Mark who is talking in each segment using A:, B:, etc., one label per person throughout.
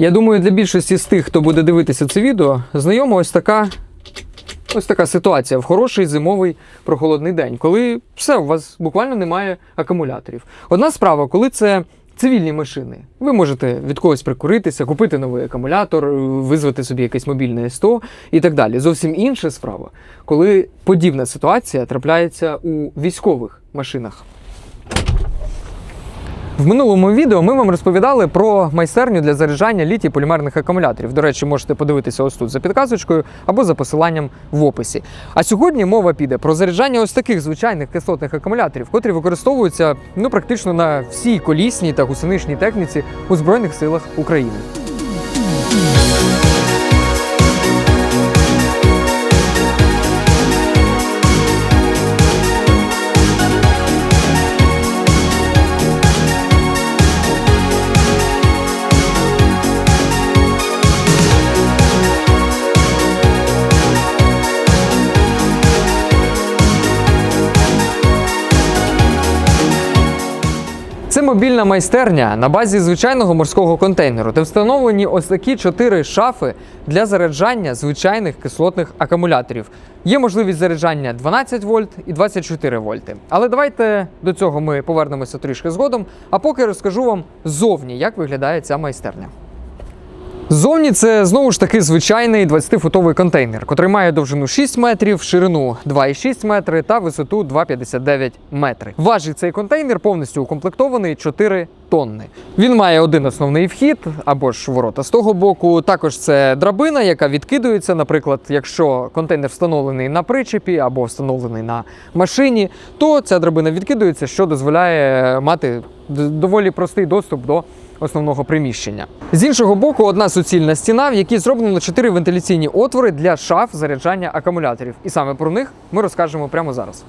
A: Я думаю, для більшості з тих, хто буде дивитися це відео, знайома ось така. Ось така ситуація в хороший зимовий прохолодний день, коли все, у вас буквально немає акумуляторів. Одна справа, коли це цивільні машини. Ви можете від когось прикуритися, купити новий акумулятор, визвати собі якесь мобільне СТО і так далі. Зовсім інша справа, коли подібна ситуація трапляється у військових машинах. В минулому відео ми вам розповідали про майстерню для заряджання літій полімерних акумуляторів. До речі, можете подивитися ось тут за підказочкою або за посиланням в описі. А сьогодні мова піде про заряджання ось таких звичайних кислотних акумуляторів, котрі використовуються ну практично на всій колісній та гусеничній техніці у Збройних силах України. Мобільна майстерня на базі звичайного морського контейнеру, де встановлені ось такі чотири шафи для заряджання звичайних кислотних акумуляторів. Є можливість заряджання 12 вольт і 24 вольти. Але давайте до цього ми повернемося трішки згодом. А поки розкажу вам ззовні, як виглядає ця майстерня. Ззовні це знову ж таки звичайний 20-футовий контейнер, котрий має довжину 6 метрів, ширину 2,6 метри та висоту 2,59 метри. Важить цей контейнер повністю укомплектований 4 тонни. Він має один основний вхід або ж ворота з того боку. Також це драбина, яка відкидується. Наприклад, якщо контейнер встановлений на причепі або встановлений на машині, то ця драбина відкидується, що дозволяє мати доволі простий доступ до основного приміщення. З іншого боку, одна суцільна стіна, в якій зроблено чотири вентиляційні отвори для шаф заряджання акумуляторів. І саме про них ми розкажемо прямо зараз.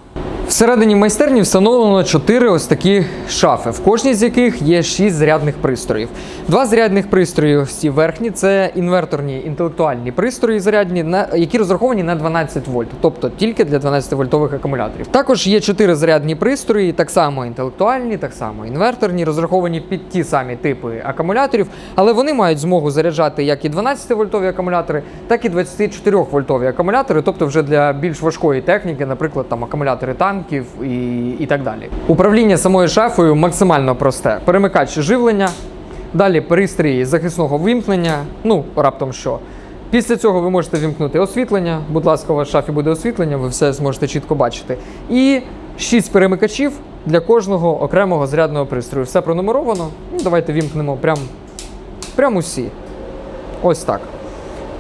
A: Всередині майстерні встановлено чотири ось такі шафи, в кожній з яких є шість зарядних пристроїв. Два зарядних пристрої, ці верхні, це інверторні інтелектуальні пристрої зарядні, на які розраховані на 12 вольт, тобто тільки для 12 вольтових акумуляторів. Також є чотири зарядні пристрої, так само інтелектуальні, так само інверторні, розраховані під ті самі типи акумуляторів, але вони мають змогу заряджати як і 12 вольтові акумулятори, так і 24 вольтові акумулятори, тобто вже для більш важкої техніки, наприклад, там акумулятори танків і, і так далі. Управління самою шафою максимально просте: перемикач живлення, далі пристрій захисного вимкнення, ну раптом що. Після цього ви можете вімкнути освітлення. Будь ласка, у вас в шафі буде освітлення, ви все зможете чітко бачити. І 6 перемикачів для кожного окремого зарядного пристрою. Все пронумеровано. Ну, давайте вімкнемо прям, прям усі. Ось так.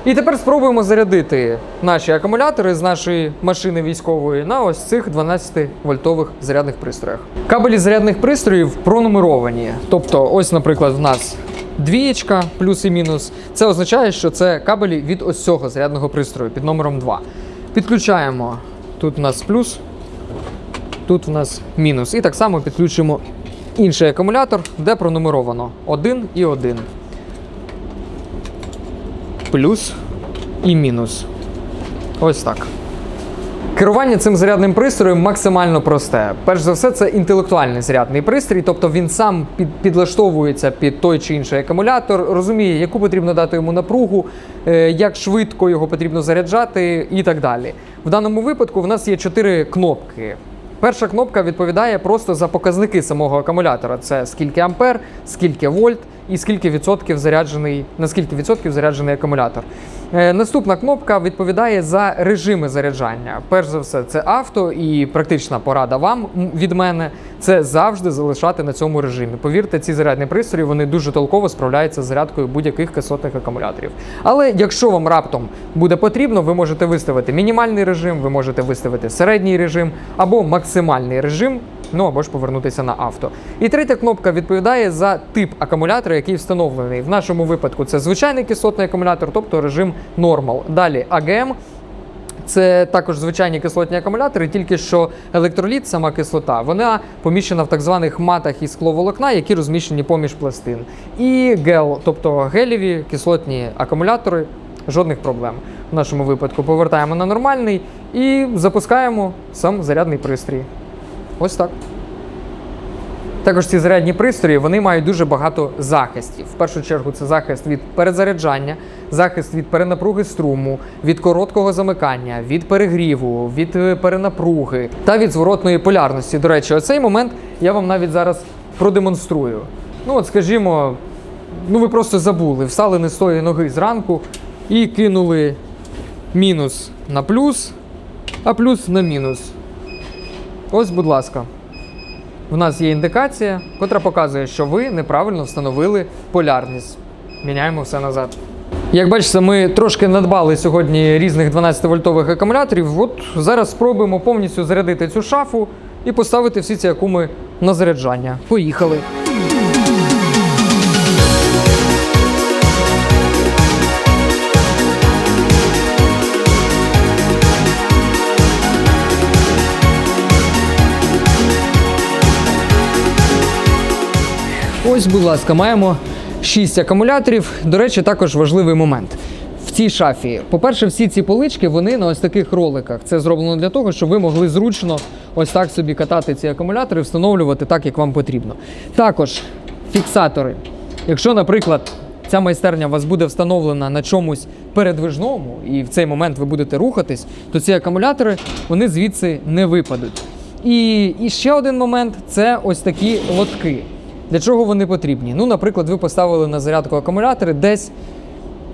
A: І тепер спробуємо зарядити наші акумулятори з нашої машини військової на ось цих 12-вольтових зарядних пристроях. Кабелі зарядних пристроїв пронумеровані. Тобто, ось, наприклад, в нас двієчка, плюс і мінус. Це означає, що це кабелі від ось цього зарядного пристрою під номером 2. Підключаємо. Тут у нас плюс, тут у нас мінус. І так само підключимо інший акумулятор, де пронумеровано 1 і 1 плюс і мінус. Ось так. Керування цим зарядним пристроєм максимально просте. Перш за все, це інтелектуальний зарядний пристрій, тобто він сам під, підлаштовується під той чи інший акумулятор, розуміє, яку потрібно дати йому напругу, е, як швидко його потрібно заряджати і так далі. В даному випадку в нас є чотири кнопки. Перша кнопка відповідає просто за показники самого акумулятора: це скільки ампер, скільки вольт і скільки відсотків заряджений, на скільки відсотків заряджений акумулятор. Е, наступна кнопка відповідає за режими заряджання. Перш за все, це авто, і практична порада вам від мене це завжди залишати на цьому режимі. Повірте, ці зарядні пристрої вони дуже толково справляються з зарядкою будь-яких кислотних акумуляторів. Але якщо вам раптом буде потрібно, ви можете виставити мінімальний режим, ви можете виставити середній режим або максимальний режим. Ну або ж повернутися на авто. І третя кнопка відповідає за тип акумулятора, який встановлений. В нашому випадку це звичайний кислотний акумулятор, тобто режим Normal. Далі AGM. Це також звичайні кислотні акумулятори, тільки що електроліт, сама кислота, вона поміщена в так званих матах із скловолокна, які розміщені поміж пластин. І гел, тобто гелєві кислотні акумулятори, жодних проблем. В нашому випадку повертаємо на нормальний і запускаємо сам зарядний пристрій. Ось так. Також ці зарядні пристрої вони мають дуже багато захистів. В першу чергу це захист від перезаряджання, захист від перенапруги струму, від короткого замикання, від перегріву, від е, перенапруги та від зворотної полярності. До речі, оцей момент я вам навіть зараз продемонструю. Ну, от, скажімо, ну ви просто забули, встали не з тої ноги зранку і кинули мінус на плюс, а плюс на мінус. Ось, будь ласка. в нас є індикація, котра показує, що ви неправильно встановили полярність. Міняємо все назад. Як бачите, ми трошки надбали сьогодні різних 12-вольтових акумуляторів. От зараз спробуємо повністю зарядити цю шафу і поставити всі ці акуми на заряджання. Поїхали. Ось, будь ласка, маємо 6 акумуляторів. До речі, також важливий момент. В цій шафі, по-перше, всі ці полички вони на ось таких роликах. Це зроблено для того, щоб ви могли зручно ось так собі катати ці акумулятори, встановлювати так, як вам потрібно. Також фіксатори. Якщо, наприклад, ця майстерня у вас буде встановлена на чомусь передвижному, і в цей момент ви будете рухатись, то ці акумулятори вони звідси не випадуть. І, і ще один момент це ось такі лотки. Для чого вони потрібні? Ну, наприклад, ви поставили на зарядку акумулятори, десь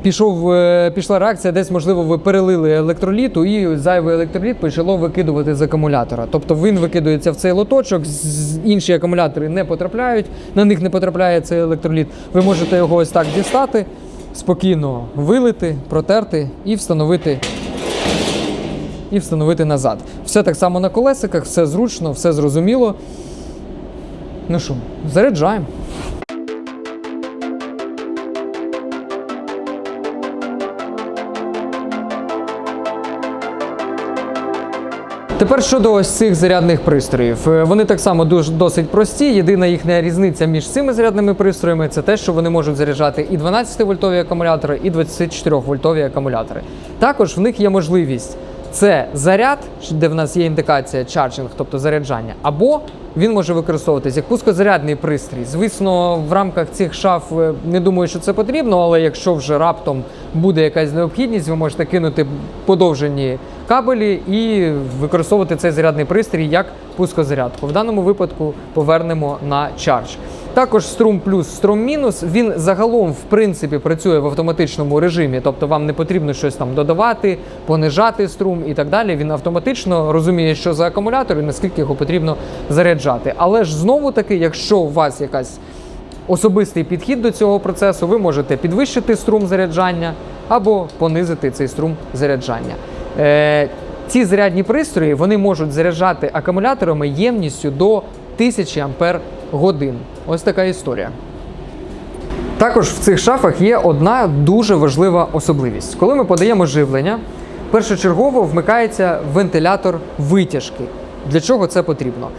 A: пішов, е, пішла реакція, десь, можливо, ви перелили електроліту і зайвий електроліт почало викидувати з акумулятора. Тобто він викидується в цей лоточок, інші акумулятори не потрапляють, на них не потрапляє цей електроліт. Ви можете його ось так дістати, спокійно вилити, протерти і встановити. І встановити назад. Все так само на колесиках, все зручно, все зрозуміло. Ну що, заряджаємо. Тепер щодо ось цих зарядних пристроїв. Е, Вони так само дуже досить прості. Єдина їхня різниця між цими зарядними пристроями це те, що вони можуть заряджати і 12-вольтові акумулятори, і 24-вольтові акумулятори. Також в них є можливість це заряд, де в нас є індикація чарджинг, тобто заряджання, або він може використовуватись як пускозарядний пристрій. Звісно, в рамках цих шаф е, не думаю, що це потрібно, але якщо вже раптом буде якась необхідність, ви можете кинути подовжені кабелі і використовувати цей зарядний пристрій як пускозарядку. В даному випадку повернемо на чардж. Також струм плюс, струм мінус. Він загалом, в принципі, працює в автоматичному режимі, тобто вам не потрібно щось там додавати, понижати струм і так далі. Він автоматично розуміє, що за акумулятор і наскільки його потрібно заряджати. Але ж знову таки, якщо у вас якась особистий підхід до цього процесу, ви можете підвищити струм заряджання або понизити цей струм заряджання. Е, ці зарядні пристрої вони можуть заряджати акумуляторами ємністю до 1000 ампер годин. Ось така історія. Також в цих шафах є одна дуже важлива особливість. Коли ми подаємо живлення, першочергово вмикається вентилятор витяжки. Для чого це потрібно?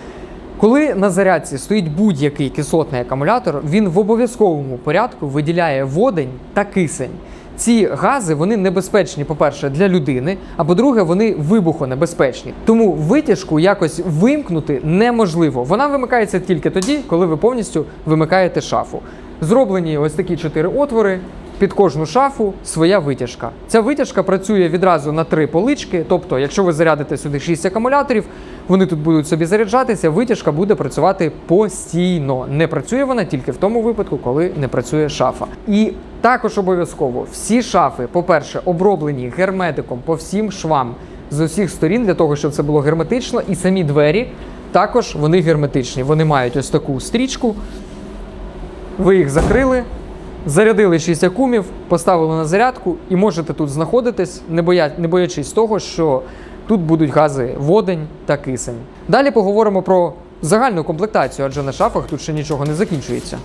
A: Коли на зарядці стоїть будь-який кислотний акумулятор, він в обов'язковому порядку виділяє водень та кисень. Ці гази вони небезпечні, по-перше, для людини, а по-друге, вони вибухонебезпечні. Тому витяжку якось вимкнути неможливо. Вона вимикається тільки тоді, коли ви повністю вимикаєте шафу. Зроблені ось такі чотири отвори. Під кожну шафу своя витяжка. Ця витяжка працює відразу на три полички. Тобто, якщо ви зарядите сюди 6 акумуляторів, вони тут будуть собі заряджатися, витяжка буде працювати постійно. Не працює вона тільки в тому випадку, коли не працює шафа. І також обов'язково всі шафи, по-перше, оброблені герметиком по всім швам з усіх сторін, для того, щоб це було герметично, і самі двері також вони герметичні. Вони мають ось таку стрічку. Ви їх закрили, зарядили 6 акумів, поставили на зарядку і можете тут знаходитись, не, боя... боячись того, що тут будуть гази водень та кисень. Далі поговоримо про загальну комплектацію, адже на шафах тут ще нічого не закінчується.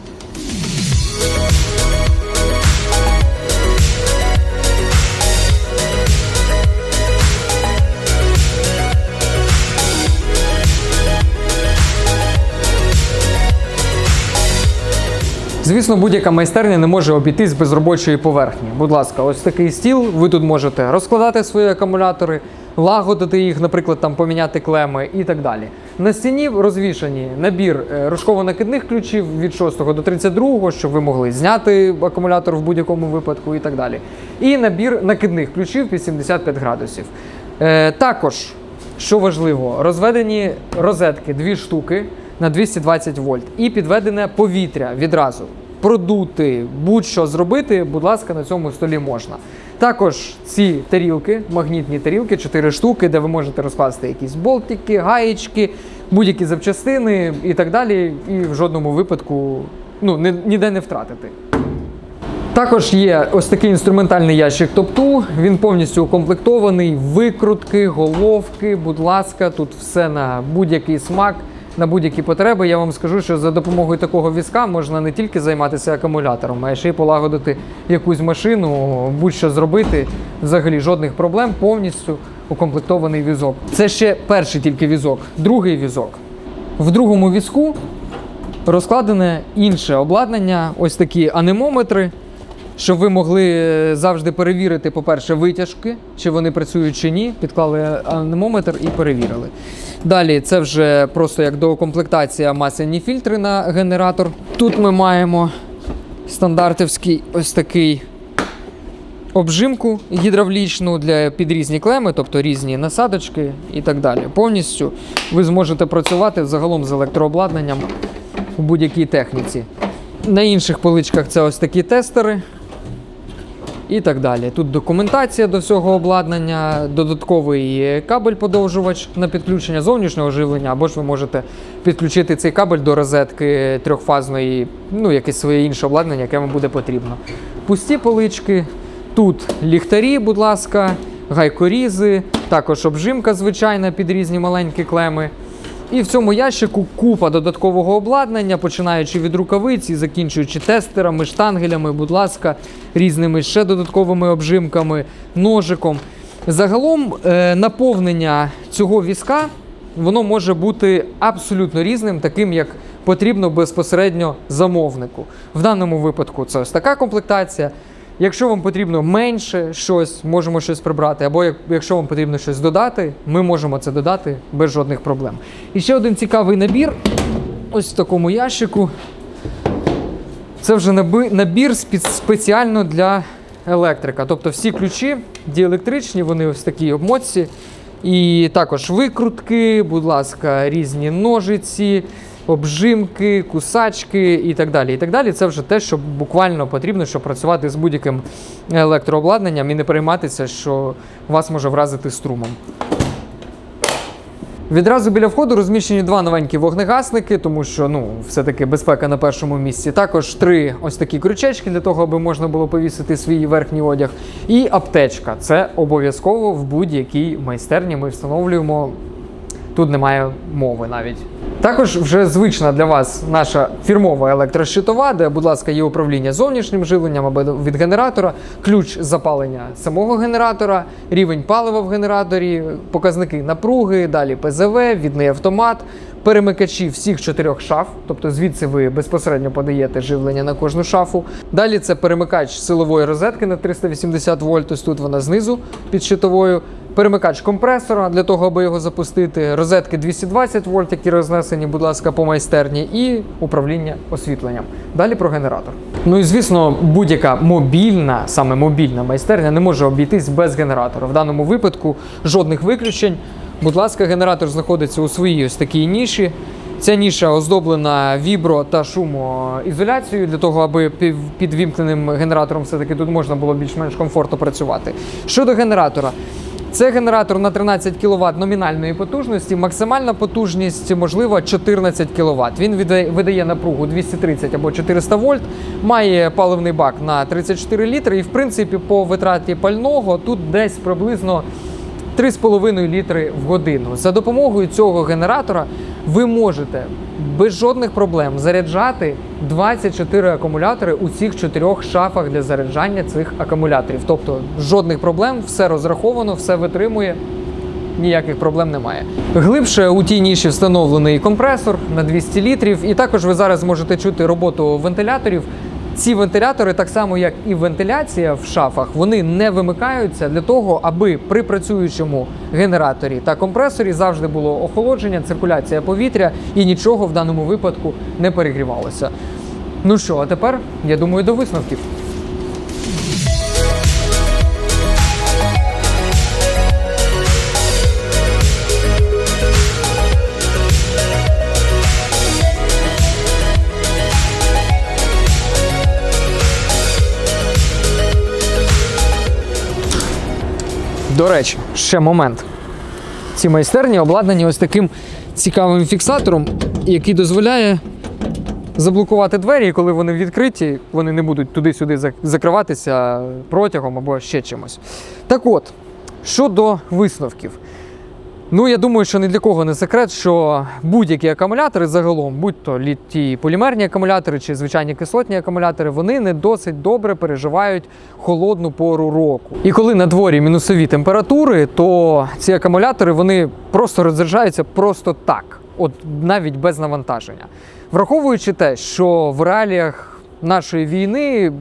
A: Звісно, будь-яка майстерня не може обійтись без робочої поверхні. Будь ласка, ось такий стіл. Ви тут можете розкладати свої акумулятори, лагодити їх, наприклад, там поміняти клеми і так далі. На стіні розвішані набір е, рожково-накидних ключів від 6 до 32, щоб ви могли зняти акумулятор в будь-якому випадку і так далі. І набір накидних ключів під 75 градусів. Е, також, що важливо, розведені розетки дві штуки на 220 вольт і підведене повітря відразу. Продути, будь-що зробити, будь ласка, на цьому столі можна. Також ці тарілки, магнітні тарілки, 4 штуки, де ви можете розкласти якісь болтики, гаєчки, будь-які запчастини і так далі, і в жодному випадку ну, ні- ніде не втратити. Також є ось такий інструментальний ящик топту. Він повністю укомплектований, викрутки, головки. Будь ласка, тут все на будь-який смак, на будь-які потреби. Я вам скажу, що за допомогою такого візка можна не тільки займатися акумулятором, а ще й полагодити якусь машину, будь-що зробити. Взагалі жодних проблем, повністю укомплектований візок. Це ще перший тільки візок, другий візок. В другому візку розкладене інше обладнання, ось такі анемометри, щоб ви могли е, завжди перевірити, по-перше, витяжки, чи вони працюють чи ні. Підклали анемометр і перевірили. Далі це вже просто як доукомплектація масляні фільтри на генератор. Тут ми маємо стандартівський ось такий обжимку гідравлічну для під різні клеми, тобто різні насадочки і так далі. Повністю ви зможете працювати загалом з електрообладнанням у будь-якій техніці. На інших поличках це ось такі тестери. І так далі. Тут документація до всього обладнання, додатковий кабель-подовжувач на підключення зовнішнього живлення, або ж ви можете підключити цей кабель до розетки трьохфазної, ну, якесь своє інше обладнання, яке вам буде потрібно. Пусті полички, тут ліхтарі, будь ласка, гайкорізи, також обжимка звичайна під різні маленькі клеми. І в цьому ящику купа додаткового обладнання, починаючи від рукавиць і закінчуючи тестерами, штангелями, будь ласка, різними ще додатковими обжимками, ножиком. Загалом е, наповнення цього візка воно може бути абсолютно різним, таким як потрібно безпосередньо замовнику. В даному випадку це ось така комплектація. Якщо вам потрібно менше щось, можемо щось прибрати, або якщо вам потрібно щось додати, ми можемо це додати без жодних проблем. І ще один цікавий набір. Ось в такому ящику. Це вже набір спеціально для електрика. Тобто всі ключі діелектричні, вони ось такі обмотці. І також викрутки, будь ласка, різні ножиці, обжимки, кусачки і так далі. І так далі. Це вже те, що буквально потрібно, щоб працювати з будь-яким електрообладнанням і не перейматися, що вас може вразити струмом. Відразу біля входу розміщені два новенькі вогнегасники, тому що ну, все-таки безпека на першому місці. Також три ось такі крючечки для того, аби можна було повісити свій верхній одяг. І аптечка. Це обов'язково в будь-якій майстерні ми встановлюємо. Тут немає мови навіть. Також вже звична для вас наша фірмова електрощитова, де, будь ласка, є управління зовнішнім живленням або від генератора, ключ запалення самого генератора, рівень палива в генераторі, показники напруги, далі ПЗВ, відний автомат, перемикачі всіх чотирьох шаф, тобто звідси ви безпосередньо подаєте живлення на кожну шафу. Далі це перемикач силової розетки на 380 вольт, ось тут вона знизу під щитовою. Перемикач компресора для того, аби його запустити, розетки 220 вольт, які рознесені, будь ласка, по майстерні, і управління освітленням. Далі про генератор. Ну і звісно, будь-яка мобільна, саме мобільна майстерня не може обійтись без генератора. В даному випадку жодних виключень. Будь ласка, генератор знаходиться у своїй ось такій ніші. Ця ніша оздоблена вібро та шумоізоляцією для того, аби під генератором все-таки тут можна було більш-менш комфортно працювати. Щодо генератора, це генератор на 13 кВт номінальної потужності. Максимальна потужність можлива 14 кВт. Він видає напругу 230 або 400 вольт, має паливний бак на 34 літри. І в принципі, по витраті пального тут десь приблизно 3,5 літри в годину. За допомогою цього генератора ви можете без жодних проблем заряджати 24 акумулятори у цих чотирьох шафах для заряджання цих акумуляторів. Тобто жодних проблем, все розраховано, все витримує. ніяких проблем немає. Глибше у тій ніші встановлений компресор на 200 літрів, і також ви зараз можете чути роботу вентиляторів. Ці вентилятори, так само як і вентиляція в шафах, вони не вимикаються для того, аби при працюючому генераторі та компресорі завжди було охолодження, циркуляція повітря і нічого в даному випадку не перегрівалося. Ну що, а тепер я думаю до висновків. До речі, ще момент. Ці майстерні обладнані ось таким цікавим фіксатором, який дозволяє заблокувати двері, і коли вони відкриті, вони не будуть туди-сюди закриватися протягом або ще чимось. Так от, щодо висновків. Ну, я думаю, що ні для кого не секрет, що будь-які акумулятори загалом, будь то літій полімерні акумулятори чи звичайні кислотні акумулятори, вони не досить добре переживають холодну пору року. І коли на дворі мінусові температури, то ці акумулятори вони просто розряджаються просто так, от навіть без навантаження. Враховуючи те, що в реаліях нашої війни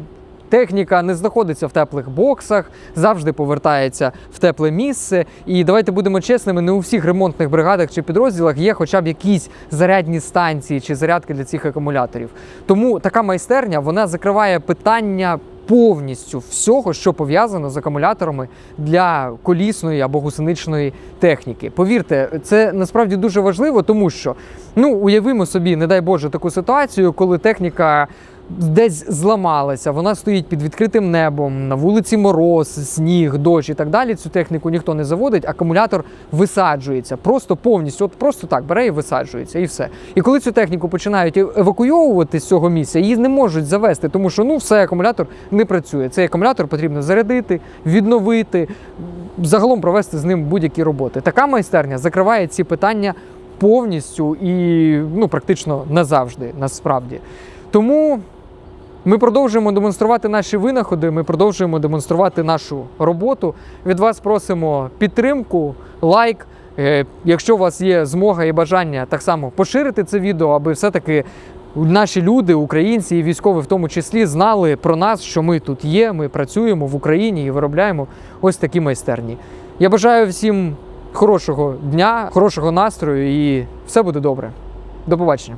A: Техніка не знаходиться в теплих боксах, завжди повертається в тепле місце. І давайте будемо чесними, не у всіх ремонтних бригадах чи підрозділах є хоча б якісь зарядні станції чи зарядки для цих акумуляторів. Тому така майстерня вона закриває питання. Повністю всього, що пов'язано з акумуляторами для колісної або гусеничної техніки. Повірте, це насправді дуже важливо, тому що ну уявимо собі, не дай Боже, таку ситуацію, коли техніка десь зламалася, вона стоїть під відкритим небом, на вулиці мороз, сніг, дощ і так далі. Цю техніку ніхто не заводить, акумулятор висаджується просто повністю, от просто так бере і висаджується, і все. І коли цю техніку починають евакуйовувати з цього місця, її не можуть завести, тому що ну все, акумулятор не працює. Цей акумулятор потрібно зарядити, відновити, загалом провести з ним будь-які роботи. Така майстерня закриває ці питання повністю і ну практично назавжди, насправді. Тому ми продовжуємо демонструвати наші винаходи, ми продовжуємо демонструвати нашу роботу. Від вас просимо підтримку, лайк. Е, Якщо у вас є змога і бажання так само поширити це відео, аби все-таки наші люди, українці і військові в тому числі, знали про нас, що ми тут є, ми працюємо в Україні і виробляємо ось такі майстерні. Я бажаю всім хорошого дня, хорошого настрою і все буде добре. До побачення.